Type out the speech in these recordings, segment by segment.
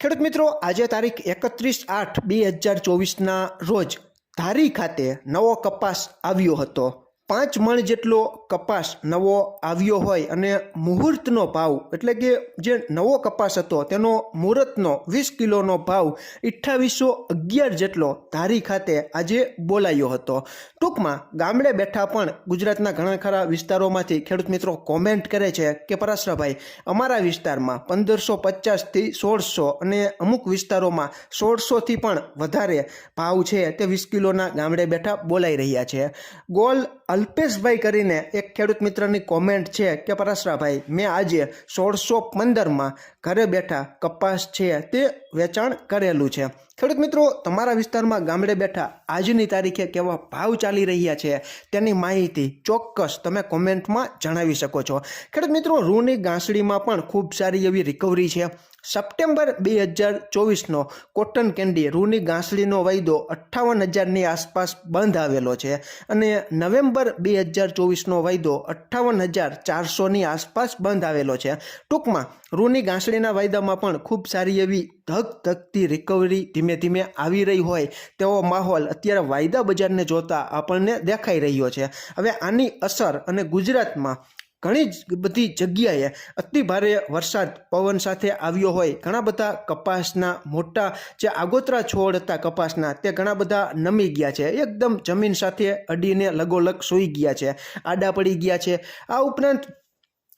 ખેડૂત મિત્રો, આજે તારીખ એકત્રીસ આઠ બે હજાર ચોવીસના રોજ ધારી ખાતે નવો કપાસ આવ્યો હતો. પાંચ મણ જેટલો કપાસ નવો આવ્યો હોય અને મુહૂર્તનો ભાવ, એટલે કે જે નવો કપાસ હતો, તેનો મુહૂર્તનો વીસ કિલોનો ભાવ અઠ્ઠાવીસો અગિયાર જેટલો ધારી ખાતે આજે બોલાયો હતો. ટૂંકમાં ગામડે બેઠા પણ ગુજરાતના ઘણા ખરા વિસ્તારોમાંથી ખેડૂત મિત્રો કોમેન્ટ કરે છે કે, પરાશરાભાઈ, અમારા વિસ્તારમાં પંદરસો પચાસથી સોળસો અને અમુક વિસ્તારોમાં સોળસોથી પણ વધારે ભાવ છે તે વીસ કિલોના ગામડે બેઠા બોલાઈ રહ્યા છે. ગોલ અલ્પેશભાઈ કરીને એક ખેડૂત મિત્રની કોમેન્ટ છે કે, પરાશરાભાઈ, મેં આજે સોળસો પંદરમાં ઘરે બેઠા કપાસ છે તે વેચાણ કરેલું છે. ખેડૂત મિત્રો, તમારા વિસ્તારમાં ગામડે બેઠા આજની તારીખે કેવા ભાવ ચાલી રહ્યા છે તેની માહિતી ચોક્કસ તમે કોમેન્ટમાં જણાવી શકો છો. ખેડૂત મિત્રો, રૂની ગાંસડીમાં પણ ખૂબ સારી એવી રિકવરી છે. સપ્ટેમ્બર બે હજાર ચોવીસનો કોટન કેન્ડી રૂની ગાંસડીનો વાયદો અઠ્ઠાવન હજારની આસપાસ બંધ આવેલો છે અને નવેમ્બર બે હજાર ચોવીસનો વાયદો અઠ્ઠાવન હજાર ચારસોની આસપાસ બંધ આવેલો છે. ટૂંકમાં, રૂની ગાંસડીના વાયદામાં પણ ખૂબ સારી એવી ધક ધકતી રિકવરી ધીમે ધીમે આવી રહી હોય તેવો માહોલ અત્યારે વાયદા બજારને જોતા આપણને દેખાઈ રહ્યો છે. હવે આની અસર અને ગુજરાતમાં ઘણી જ બધી જગ્યાએ અતિ ભારે વરસાદ પવન સાથે આવ્યો હોય. ઘણા બધા કપાસના મોટા જે આગોતરા છોડ હતા કપાસના, તે ઘણા બધા નમી ગયા છે. એકદમ જમીન સાથે અડીને લગોલગ સૂઈ ગયા છે. આડા પડી ગયા છે. આ ઉપરાંત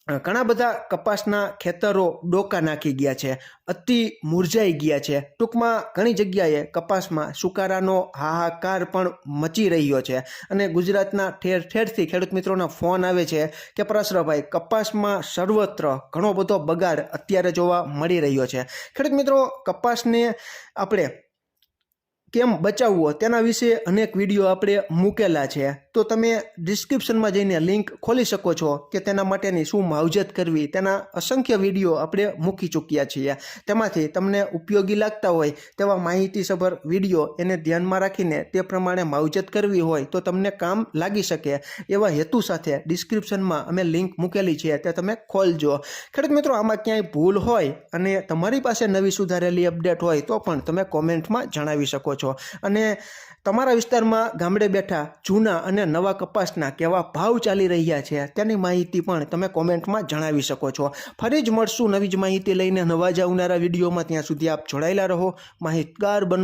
ઘણા બધા કપાસના ખેતરો ડોકા નાખી ગયા છે, અતિ મુરઝાઈ ગયા છે. ટૂંકમાં ઘણી જગ્યાએ કપાસમાં સુકારાનો હાહાકાર પણ મચી રહ્યો છે અને ગુજરાતના ઠેર ઠેરથી ખેડૂત મિત્રોના ફોન આવે છે કે, પરાશરભાઈ, કપાસમાં સર્વત્ર ઘણો બધો બગાડ અત્યારે જોવા મળી રહ્યો છે. ખેડૂત મિત્રો, કપાસને આપણે કેમ બચાવવો તેના વિશે અનેક વીડિયો આપણે મૂકેલા છે. તો તમે ડિસ્ક્રિપ્શનમાં જઈને લિંક ખોલી શકો છો કે તેના માટેની શું માવજત કરવી, તેના અસંખ્ય વીડિયો આપણે મૂકી ચૂક્યા છીએ. તેમાંથી તમને ઉપયોગી લાગતા હોય તેવા માહિતીસભર વીડિયો એને ધ્યાનમાં રાખીને તે પ્રમાણે માવજત કરવી હોય તો તમને કામ લાગી શકે. એવા હેતુ સાથે ડિસ્ક્રિપ્શનમાં અમે લિંક મૂકેલી છે તે તમે ખોલજો. ખેડૂત મિત્રો, આમાં ક્યાંય ભૂલ હોય અને તમારી પાસે નવી સુધારેલી અપડેટ હોય તો પણ તમે કોમેન્ટમાં જણાવી શકો છો. અને તમારા વિસ્તારમાં ગામડે બેઠા જૂના અને નવા કપાસના કેવા ભાવ ચાલી રહ્યા છે, તેની માહિતી પણ તમે કોમેન્ટમાં જણાવી શકો છો. ફરી જ મળશું નવી જ માહિતી લઈને નવા જ આવનારા વિડીયોમાં. ત્યાં સુધી આપ જોડાયેલા રહો. માહિતગાર બનો.